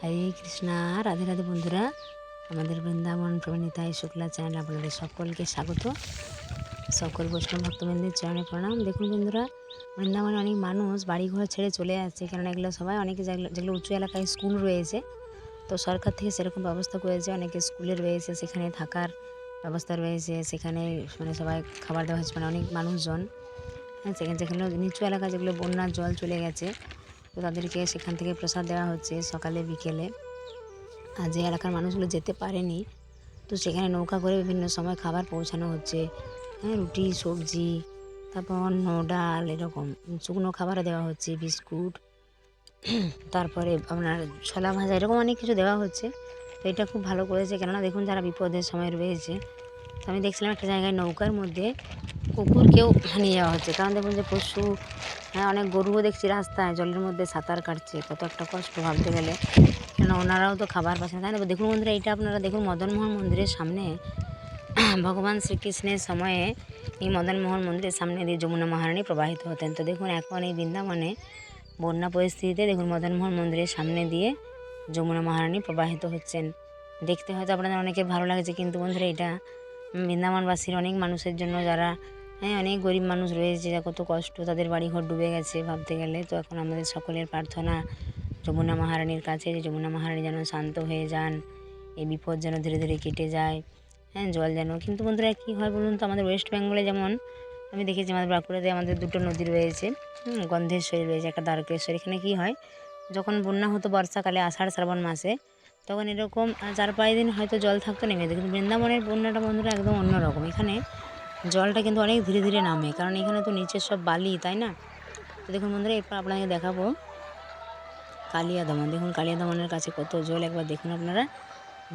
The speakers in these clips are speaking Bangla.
হরে কৃষ্ণা, রাধে রাধে বন্ধুরা। আমাদের বৃন্দাবন প্রবণিতায় শুক্লা চ্যানেল আপনাদের সকলকে স্বাগত। সকল বৈষ্ণব ভক্তবৃন্দের চরণে প্রণাম। দেখুন বন্ধুরা, বৃন্দাবনে অনেক মানুষ বাড়িঘর ছেড়ে চলে যাচ্ছে কারণ এগুলো সবাই অনেকে যেগুলো যেগুলো উঁচু এলাকায় স্কুল রয়েছে, তো সরকার থেকে সেরকম ব্যবস্থা করেছে। অনেকে স্কুলে রয়েছে, সেখানে থাকার ব্যবস্থা রয়েছে, সেখানে মানে সবাই খাবার দেওয়া হচ্ছে মানে অনেক মানুষজন হ্যাঁ সেখানে যেখানে নিচু এলাকা যেগুলো বন্যার জল চলে গেছে তো তাদেরকে সেখান থেকে প্রসাদ দেওয়া হচ্ছে সকালে, বিকেলে। আর যে এলাকার মানুষগুলো যেতে পারেনি, তো সেখানে নৌকা করে বিভিন্ন সময় খাবার পৌঁছানো হচ্ছে। হ্যাঁ রুটি, সবজি, তারপর অন্ন, ডাল এরকম শুকনো খাবারও দেওয়া হচ্ছে, বিস্কুট, তারপরে আপনার ছোলা ভাজা এরকম অনেক কিছু দেওয়া হচ্ছে। তো এটা খুব ভালো করেছে। কেননা দেখুন, যারা বিপদের সময় রয়েছে তো আমি দেখছিলাম একটা জায়গায় নৌকার মধ্যে কুকুরকেও নিয়ে যাওয়া হচ্ছে। কারণ দেখুন যে পশু হ্যাঁ অনেক গরুও দেখছি রাস্তায় জলের মধ্যে সাঁতার কাটছে। কত একটা কষ্ট ভাবতে গেলে। কেন ওনারাও তো খাবার পাচ্ছেন তাই না? দেখুন বন্ধুরা এটা আপনারা দেখুন মদনমোহন মন্দিরের সামনে। ভগবান শ্রীকৃষ্ণের সময়ে এই মদনমোহন মন্দিরের সামনে দিয়ে যমুনা মহারানী প্রবাহিত হতেন। তো দেখুন, এখন এই বৃন্দাবনে বন্যা পরিস্থিতিতে দেখুন মদনমোহন মন্দিরের সামনে দিয়ে যমুনা মহারানী প্রবাহিত হচ্ছেন। দেখতে হয়তো আপনাদের অনেকের ভালো লাগছে, কিন্তু বন্ধুরা, এটা বৃন্দাবনবাসীর অনেক মানুষের জন্য যারা হ্যাঁ অনেক গরিব মানুষ রয়েছে যা কত কষ্ট, তাদের বাড়িঘর ডুবে গেছে ভাবতে গেলে। তো এখন আমাদের সকলের প্রার্থনা, যমুনা মহারানীর কাছে যে যমুনা মহারানী যেন শান্ত হয়ে যান, এই বিপদ যেন ধীরে ধীরে কেটে যায় হ্যাঁ জল যেন। কিন্তু বন্ধুরা, কী হয় বলুন তো, আমাদের ওয়েস্ট বেঙ্গলে যেমন, আমি দেখেছি আমাদের বাঁকুড়াতে আমাদের দুটো নদী রয়েছে গন্ধেশ্বরী রয়েছে, একটা দ্বারকেশ্বর। এখানে কী হয়, যখন বন্যা হতো বর্ষাকালে, আষাঢ় শ্রাবণ মাসে তখন এরকম চার পাঁচ দিন হয়তো জল থাকতো নেমে যেত। কিন্তু বৃন্দাবনের বন্যাটা বন্ধুরা একদম অন্যরকম। এখানে জলটা কিন্তু অনেক ধীরে ধীরে নামে, কারণ এখানে তো নিচের সব বালি, তাই না? তো দেখুন বন্ধুরা, এরপর আপনাকে দেখাবো কালিয়া দমন দেখুন কালিয়া দমনের কাছে কত জল, একবার দেখুন আপনারা।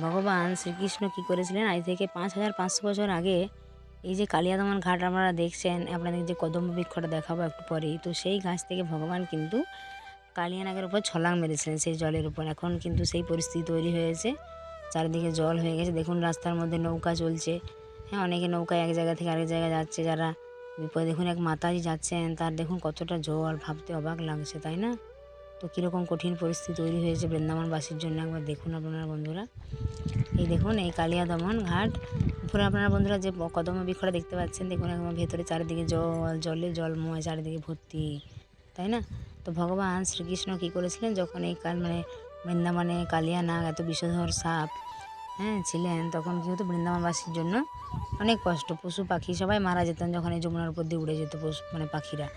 ভগবান শ্রীকৃষ্ণ কী করেছিলেন? আজ থেকে পাঁচ হাজার পাঁচশো বছর আগে এই যে কালিয়া দমন ঘাট আপনারা দেখছেন, আপনাদের যে কদম্ব বৃক্ষটা দেখাবো একটু পরেই। তো সেই গাছ থেকে ভগবান কিন্তু কালিয়ানাগের উপর ছলাং মেরেছিলেন সেই জলের উপর। এখন কিন্তু সেই পরিস্থিতি তৈরি হয়েছে। চারিদিকে জল হয়ে গেছে। দেখুন রাস্তার মধ্যে নৌকা চলছে। হ্যাঁ অনেকে নৌকায় এক জায়গা থেকে আরেক জায়গায় যাচ্ছে। যারা বিপদে, দেখুন এক মাতাজি যাচ্ছেন, তার দেখুন কতটা জল, ভাবতে অবাক লাগছে, তাই না? তো কীরকম কঠিন পরিস্থিতি তৈরি হয়েছে বৃন্দাবনবাসীর জন্য একবার দেখুন আপনারা বন্ধুরা। এই দেখুন, এই কালিয়া দমন ঘাট। উপরে আপনারা বন্ধুরা যে কদম বৃক্ষটা দেখতে পাচ্ছেন, দেখুন একদম ভেতরে চারিদিকে জল জলে জলময় চারিদিকে ভর্তি, তাই না? তো ভগবান শ্রীকৃষ্ণ কী করেছিলেন? যখন এই কাল মানে বৃন্দাবনে কালিয়া নাগ এত বিষধর সাপ হ্যাঁ ছিলেন, তখন কী হতো? বৃন্দাবনবাসীর জন্য অনেক কষ্ট। পশু পাখি সবাই মারা যেতেন যখন এই যমুনার উপর দিয়ে উড়ে যেত পশু মানে পাখিরা।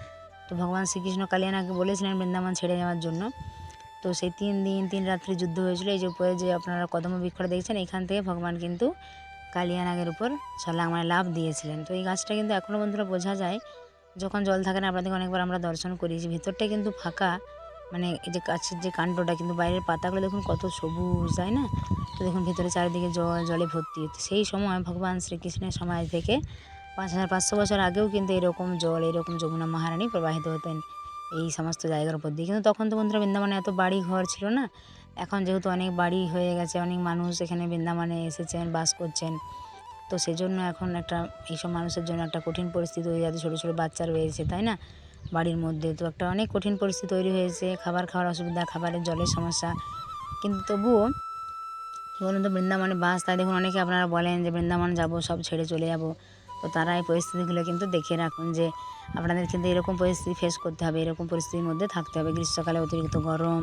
তো ভগবান শ্রীকৃষ্ণ কালিয়ানাকে বলেছিলেন বৃন্দাবন ছেড়ে যাওয়ার জন্য। তো সেই তিন দিন, তিন রাত্রি যুদ্ধ হয়েছিল। এই যে উপরে যে আপনারা কদম বৃক্ষটা দেখছেন এখান থেকে ভগবান কিন্তু কালিয়ানাগের উপর ছলাং মানে লাভ দিয়েছিলেন। তো এই গাছটা কিন্তু এখনও বন্ধুরা বোঝা যায় যখন জল থাকে না, আপনাদেরকে অনেকবার আমরা দর্শন করি যে ভিতরটা কিন্তু ফাঁকা মানে এই যে গাছের যে কাণ্ডটা, কিন্তু বাইরের পাতাগুলো দেখুন কত সবুজ, তাই না? তো দেখুন ভেতরে চারিদিকে জল, জলে ভর্তি। সেই সময় ভগবান শ্রীকৃষ্ণের সময় থেকে পাঁচ হাজার পাঁচশো বছর আগেও কিন্তু এরকম জল, এরকম যমুনা মহারানী প্রবাহিত হতেন এই সমস্ত জায়গার উপর দিয়ে। কিন্তু তখন তো বন্ধুরা বৃন্দাবনে এত বাড়ি ঘর ছিল না। এখন যেহেতু অনেক বাড়ি হয়ে গেছে, অনেক মানুষ এখানে বৃন্দাবনে এসেছেন, বাস করছেন। তো সেজন্য এখন একটা, এইসব মানুষের জন্য একটা কঠিন পরিস্থিতি হয়ে যাচ্ছে। ছোটো ছোটো বাচ্চা রয়েছে, তাই না? বাড়ির মধ্যে তো একটা অনেক কঠিন পরিস্থিতি তৈরি হয়েছে। খাবার খাওয়ার অসুবিধা, খাবারের জলের সমস্যা। কিন্তু তবুও কী বলুন তো, বৃন্দাবনে বাস, তাই দেখুন অনেকে আপনারা বলেন যে বৃন্দাবন যাব, সব ছেড়ে চলে যাব। তো তারা এই পরিস্থিতিগুলো কিন্তু দেখে রাখুন যে আপনাদের কিন্তু এরকম পরিস্থিতি ফেস করতে হবে, এরকম পরিস্থিতির মধ্যে থাকতে হবে। গ্রীষ্মকালে অতিরিক্ত গরম,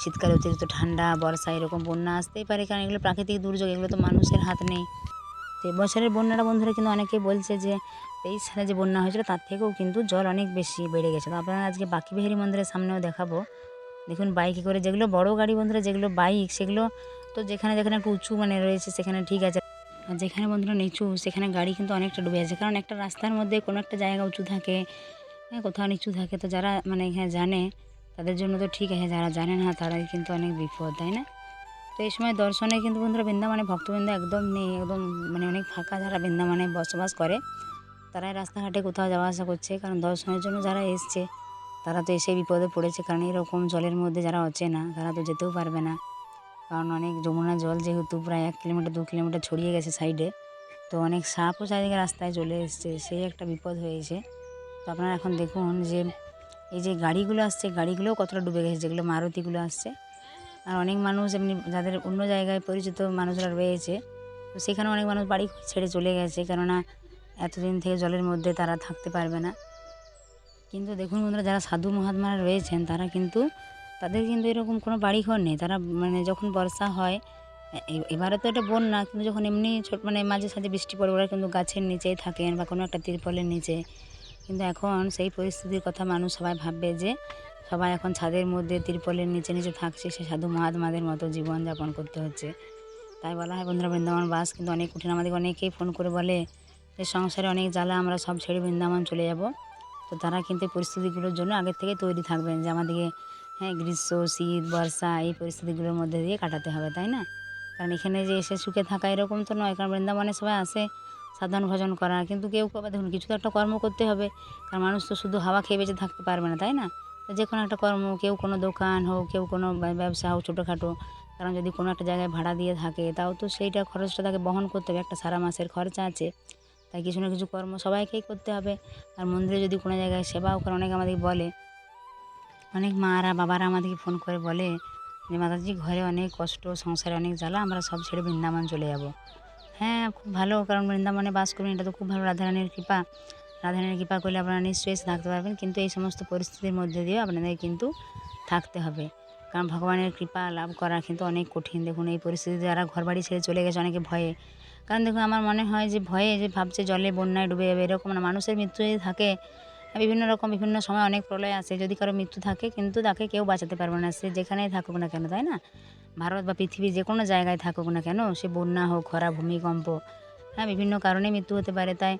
শীতকালে অতিরিক্ত ঠান্ডা বর্ষা এরকম বন্যা আসতেই পারে। কারণ এগুলো প্রাকৃতিক দুর্যোগ, এগুলো তো মানুষের হাত নেই। তো এবছরের বন্যাটা বন্ধুরা কিন্তু অনেকে বলছে যে তেইশ সালে যে বন্যা হয়েছিল তার থেকেও কিন্তু জল অনেক বেশি বেড়ে গেছে। তো আপনারা আজকে বাকি বিহারি মন্দিরের সামনেও দেখাবো। দেখুন বাইকে করে যেগুলো বড় গাড়ি বন্ধুরা, যেগুলো বাইক সেগুলো তো যেখানে যেখানে একটু উঁচু মানে রয়েছে সেখানে ঠিক আছে। আর যেখানে বন্ধুরা নিচু, সেখানে গাড়ি কিন্তু অনেকটা ডুবে আছে। কারণ একটা রাস্তার মধ্যে কোনো একটা জায়গা উঁচু থাকে হ্যাঁ কোথাও নিচু থাকে, তো যারা মানে এখানে জানে, তাদের জন্য তো ঠিক আছে। যারা জানে না, তারাই কিন্তু অনেক বিপদ, তাই না? তো এই সময় দর্শনে কিন্তু বন্ধুরা বৃন্দাবনে ভক্তবৃন্দ একদম নেই, একদম মানে অনেক ফাঁকা যারা বৃন্দাবনে বসবাস করে, তারাই রাস্তাঘাটে কোথাও যাওয়া আসা করছে। কারণ দর্শনের জন্য যারা এসছে, তারা তো এসে বিপদে পড়েছে। কারণ এরকম জলের মধ্যে যারা অচেনা, তারা তো যেতেও পারবে না। কারণ অনেক যমুনা জল যেহেতু প্রায় এক কিলোমিটার, দু কিলোমিটার ছড়িয়ে গেছে সাইডে, তো অনেক সাপও চারিদিকে রাস্তায় চলে এসছে। সেই একটা বিপদ হয়েছে। তো আপনারা এখন দেখুন যে, এই যে গাড়িগুলো আসছে, গাড়িগুলোও কতটা ডুবে গেছে, যেগুলো মারুতিগুলো আসছে আর অনেক মানুষ এমনি যাদের অন্য জায়গায় পরিচিত মানুষরা রয়েছে, তো সেখানে অনেক মানুষ বাড়ি ছেড়ে চলে গেছে, কেননা এতদিন থেকে জলের মধ্যে তারা থাকতে পারবে না। কিন্তু দেখুন বন্ধুরা, যারা সাধু মহাত্মারা রয়েছেন, তারা কিন্তু, তাদের কিন্তু এরকম কোনো বাড়িঘর নেই। তারা মানে যখন বর্ষা হয় এবারে তো এটা বন্যা, কিন্তু যখন এমনি ছোট মানে মাঝে সাঝে বৃষ্টি পড়ে, ওরা কিন্তু গাছের নিচেই থাকেন বা কোনো একটা তিরপলের নিচে। কিন্তু এখন সেই পরিস্থিতির কথা মানুষ সবাই ভাববে যে সবাই এখন ছাদের মধ্যে, তিরপলের নিচে নিচে থাকছে, সে সাধু মহাত্মাদের মতো জীবনযাপন করতে হচ্ছে। তাই বলা হয়, বন্ধুরা, বৃন্দাবন বাস কিন্তু অনেক কঠিন। আমাদের অনেকেই ফোন করে বলে যে, সংসারে অনেক জ্বালা, আমরা সব ছেড়ে বৃন্দাবন চলে যাব। তো তারা কিন্তু পরিস্থিতিগুলোর জন্য আগের থেকে তৈরি থাকবেন যে, আমাদেরকে হ্যাঁ গ্রীষ্ম, শীত, বর্ষা, এই পরিস্থিতিগুলোর মধ্যে দিয়ে কাটাতে হবে, তাই না? কারণ এখানে যে এসে সুখে থাকা এরকম তো নয়, কারণ বৃন্দাবনে সবাই আসে সাধারণ ভজন করা কিন্তু কেউ দেখুন, কিছু তো একটা কর্ম করতে হবে। কারণ মানুষ তো শুধু হাওয়া খেয়ে বেঁচে থাকতে পারবে না, তাই না? যে কোনো একটা কর্ম, কেউ কোনো দোকান হোক, কেউ কোনো ব্যবসা হোক ছোটোখাটো, কারণ যদি কোনো একটা জায়গায় ভাড়া দিয়ে থাকে, তাও তো সেইটা খরচটা তাকে বহন করতে হবে, একটা সারা মাসের খরচা আছে। তাই কিছু না কিছু কর্ম সবাইকেই করতে হবে। আর মন্দিরে যদি কোনো জায়গায় সেবাও করে, অনেকে আমাদের বলে। অনেক মারা, বাবারা আমাদেরকে ফোন করে বলে যে, মাতাজি, ঘরে অনেক কষ্ট, সংসারে অনেক জ্বালা, আমরা সব ছেড়ে বৃন্দাবন চলে যাব। হ্যাঁ খুব ভালো, কারণ বৃন্দাবনে বাস করবেন এটা তো খুব ভালো রাধারানীর কৃপা। রাধারানীর কৃপা করলে আপনারা নিশ্চয়ই থাকতে পারবেন। কিন্তু এই সমস্ত পরিস্থিতির মধ্যে দিয়েও আপনাদের কিন্তু থাকতে হবে। কারণ ভগবানের কৃপা লাভ করা কিন্তু অনেক কঠিন। দেখুন, এই পরিস্থিতিতে যারা ঘর বাড়ি ছেড়ে চলে গেছে অনেকে ভয়ে। কারণ দেখুন, আমার মনে হয় যে ভয়ে যে ভাবছে জলে বন্যায় ডুবে যাবে, এরকম না। মানুষের মৃত্যু যদি থাকে, বিভিন্ন রকম, বিভিন্ন সময় অনেক প্রলয় আসে যদি কারও মৃত্যু থাকে, কিন্তু তাকে কেউ বাঁচাতে পারবে না। সে যেখানেই থাকুক না কেন, তাই না? ভারত বা পৃথিবীর যে কোনো জায়গায় থাকুক না কেন, সে বন্যা হোক খরা ভূমিকম্প হ্যাঁ বিভিন্ন কারণে মৃত্যু হতে পারে। তাই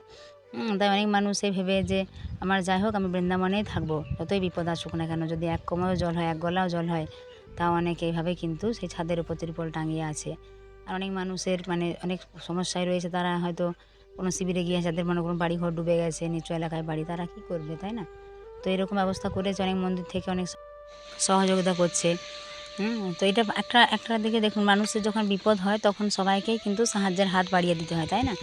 তাই অনেক মানুষ ভেবে যে আমার যাই হোক, আমি বৃন্দাবনেই থাকব। যতই বিপদ আসুক না কেন, যদি এক কোমরও জল হয়, এক গলাও জল হয়, তাও অনেক এইভাবে কিন্তু সেই ছাদের উপর ত্রিপল টাঙিয়ে আছে। আর অনেক মানুষের মানে অনেক সমস্যায় রয়েছে, তারা হয়তো কোনো শিবিরে গিয়ে যাদের মনে কোনো বাড়িঘর ডুবে গেছে, নিচু এলাকায় বাড়ি, তারা কী করবে, তাই না? তো এরকম ব্যবস্থা করেছে অনেক মন্দির থেকে, অনেক সহযোগিতা করছে। হুম তো এটা একটা একটা দিকে দেখুন, মানুষের যখন বিপদ হয়, তখন সবাইকেই কিন্তু সাহায্যের হাত বাড়িয়ে দিতে হয়, তাই না?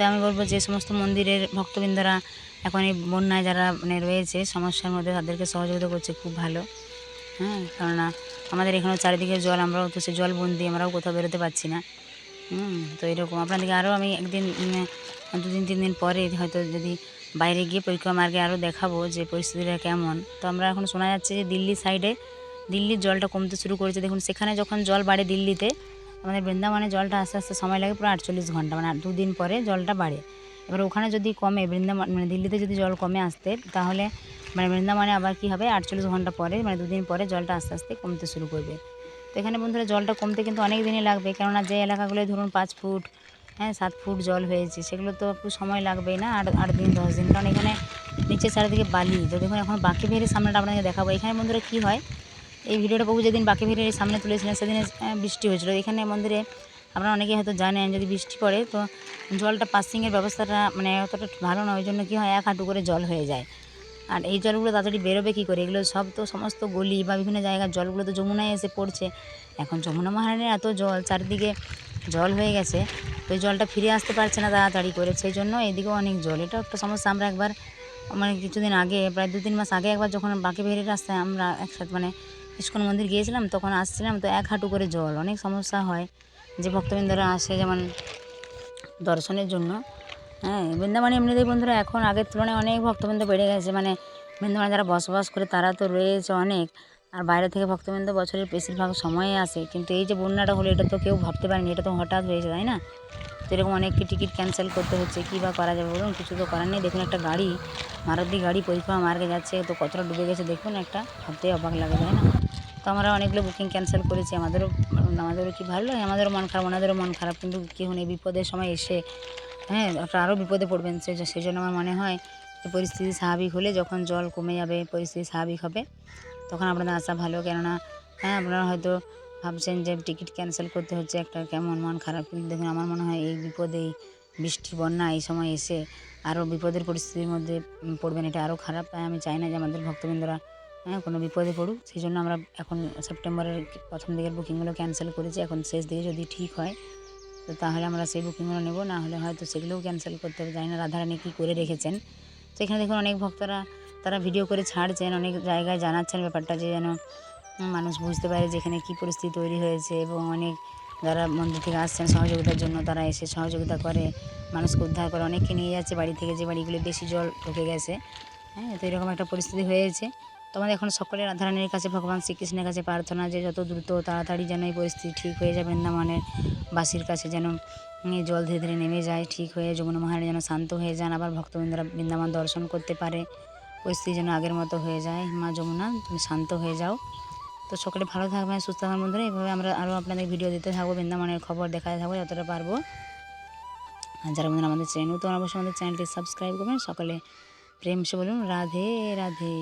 তাই আমি বলব যে সমস্ত মন্দিরের ভক্তবৃন্দরা এখন এই বন্যায় যারা মানে রয়েছে, সমস্যার মধ্যে তাদেরকে সহযোগিতা করছে খুব ভালো। হ্যাঁ কেননা আমাদের এখানেও চারিদিকে জল, আমরাও তো সে জল বন্দি আমরাও কোথাও বেরোতে পারছি না। হুম, তো এরকম। আপনাদেরকে আরও আমি একদিন দুদিন, তিন দিন পরে হয়তো যদি বাইরে গিয়ে পরীক্ষা মার্গে আরও দেখাবো যে পরিস্থিতিটা কেমন। তো আমরা এখন শোনা যাচ্ছে যে দিল্লি সাইডে দিল্লির জলটা কমতে শুরু করেছে। দেখুন, সেখানে যখন জল বাড়ে দিল্লিতে আমাদের বৃন্দাবনে জলটা আস্তে আস্তে সময় লাগে পুরো আটচল্লিশ ঘণ্টা মানে দুদিন পরে জলটা বাড়ে। এবার ওখানে যদি কমে, বৃন্দাবন মানে দিল্লিতে যদি জল কমে আসতে, তাহলে মানে বৃন্দাবনে আবার কী হবে? আটচল্লিশ ঘণ্টা পরে মানে দুদিন পরে জলটা আস্তে আস্তে কমতে শুরু করবে। তো এখানে বন্ধুরা জলটা কমতে কিন্তু অনেক দিনই লাগবে, কেননা যে এলাকাগুলোয় ধরুন পাঁচ ফুট হ্যাঁ সাত ফুট জল হয়েছে, সেগুলো তো একটু সময় লাগবেই না, আট আট দিন, দশ দিন। কারণ এখানে নিচে চারিদিকে বালি। তো দেখুন, এখন বাকি ভেরির সামনেটা আপনাকে দেখাবো। এখানে বন্ধুরা কী হয়? এই ভিডিওটা প্রভু যেদিন বাকি ভেরির সামনে তুলেছিলেন সেদিনে বৃষ্টি হয়েছিল। এখানে মন্দিরে আপনারা অনেকেই হয়তো জানেন যদি বৃষ্টি পড়ে, তো জলটা পাসিংয়ের ব্যবস্থাটা মানে অতটা ভালো না, ওই জন্য কী হয়, এক হাঁটু করে জল হয়ে যায়। আর এই জলগুলো তাড়াতাড়ি বেরোবে কী করে? এগুলো সব তো সমস্ত গলি বা বিভিন্ন জায়গার জলগুলো তো যমুনায় এসে পড়ছে। এখন যমুনা মহারানীর এত জল, চারিদিকে জল হয়ে গেছে, তো জলটা ফিরে আসতে পারছে না তাড়াতাড়ি করে। সেই জন্য এদিকেও অনেক জল। এটা একটা সমস্যা, আমরা একবার মানে কিছুদিন আগে, প্রায় দু তিন মাস আগে একবার যখন বাকি ভেরির রাস্তায় আমরা একসাথে মানে ইস্কন মন্দির গিয়েছিলাম, তখন আসছিলাম তো এক হাঁটু করে জল। অনেক সমস্যা হয় যে ভক্তবৃন্দরা আসে যেমন দর্শনের জন্য। হ্যাঁ বৃন্দাবনে এমনিতেই বন্ধুরা এখন আগের তুলনায় অনেক ভক্তবৃন্দ বেড়ে গেছে। মানে বৃন্দাবনে যারা বসবাস করে তারা তো রয়েছে অনেক। আর বাইরে থেকে ভক্তবৃন্দ বছরের বেশিরভাগ সময়ে আসে। কিন্তু এই যে বন্যাটা হলো, এটা তো কেউ ভাবতে পারেনি। এটা তো হঠাৎ হয়েছে, তাই না? তো এরকম অনেককে টিকিট ক্যান্সেল করতে হচ্ছে। কী বা করা যাবে বলুন? কিছু তো করার নেই। দেখুন একটা গাড়ি, মারুতি গাড়ি পরিক্রমা মার্গে যাচ্ছে। তো কতটা ডুবে গেছে, দেখুন একটা। ভাবতেই অবাক লাগে, তাই না? তো আমরা অনেকগুলো বুকিং ক্যান্সেল করেছি। আমাদেরও আমাদেরও কি ভালো? লাগে আমাদেরও মন খারাপ ওনাদেরও মন খারাপ। কিন্তু কি হন বিপদের সময় এসে হ্যাঁ ওটা আরও বিপদে পড়বেন। সেই জন্য আমার মনে হয় যে, পরিস্থিতি স্বাভাবিক হলে যখন জল কমে যাবে, পরিস্থিতি স্বাভাবিক হবে, তখন আপনাদের আসা ভালো। কেননা হ্যাঁ আপনারা হয়তো ভাবছেন যে, টিকিট ক্যান্সেল করতে হচ্ছে একটা কেমন মন খারাপ। কিন্তু দেখুন, আমার মনে হয় এই বিপদে, বৃষ্টি, বন্যা এই সময় এসে আরও বিপদের পরিস্থিতির মধ্যে পড়বেন। এটা আরও খারাপ। তাই আমি চাই না যে, আমাদের ভক্তবৃন্দরা হ্যাঁ কোনো বিপদে পড়ুক। সেই জন্য আমরা এখন সেপ্টেম্বরের প্রথম দিকের বুকিংগুলো ক্যান্সেল করেছি। এখন শেষ দিকে যদি ঠিক হয়, তো তাহলে আমরা সেই বুকিংগুলো নেব। না হলে হয়তো সেগুলোও ক্যান্সেল করতে হবে। জানি না রাধারানী কী করে রেখেছেন। তো এখানে দেখুন, অনেক ভক্তরা তারা ভিডিও করে ছাড়ছেন। অনেক জায়গায় জানাচ্ছেন ব্যাপারটা যে যেন মানুষ বুঝতে পারে যে এখানে কী পরিস্থিতি তৈরি হয়েছে এবং অনেক যারা মন্দির থেকে আসছেন সহযোগিতার জন্য, তারা এসে সহযোগিতা করে, মানুষকে উদ্ধার করে, অনেককে নিয়ে যাচ্ছে। বাড়ি থেকে যে বাড়িগুলো বেশি জল ঢুকে গেছে। হ্যাঁ তো এরকম একটা পরিস্থিতি হয়েছে। তো আমাদের এখন সকলের রাধারানীর কাছে, ভগবান শ্রীকৃষ্ণের কাছে প্রার্থনা যে যত দ্রুত তাড়াতাড়ি যেন এই পরিস্থিতি ঠিক হয়ে যায়, বৃন্দাবনের বাসীর কাছে যেন জল ধীরে ধীরে নেমে যায়, ঠিক হয়ে যমুনা মহারানী যেন শান্ত হয়ে যান, আবার ভক্তবৃন্দরা বৃন্দাবন দর্শন করতে পারে, পরিস্থিতি যেন আগের মতো হয়ে যায়। মা যমুনা, তুমি শান্ত হয়ে যাও। তো সকলে ভালো থাকবেন, সুস্থ থাকবেন বন্ধুরা। এইভাবে আমরা আরও আপনাদের ভিডিও দিতে থাকব, বৃন্দাবনের খবর দেখাতে থাকব, যতটা পারব। আর যারা বন্ধুরা আমাদের চ্যানেল নতুন অবশ্যই আমাদের চ্যানেলটি সাবস্ক্রাইব করবেন। সকলে প্রেম সে বলুন, রাধে রাধে।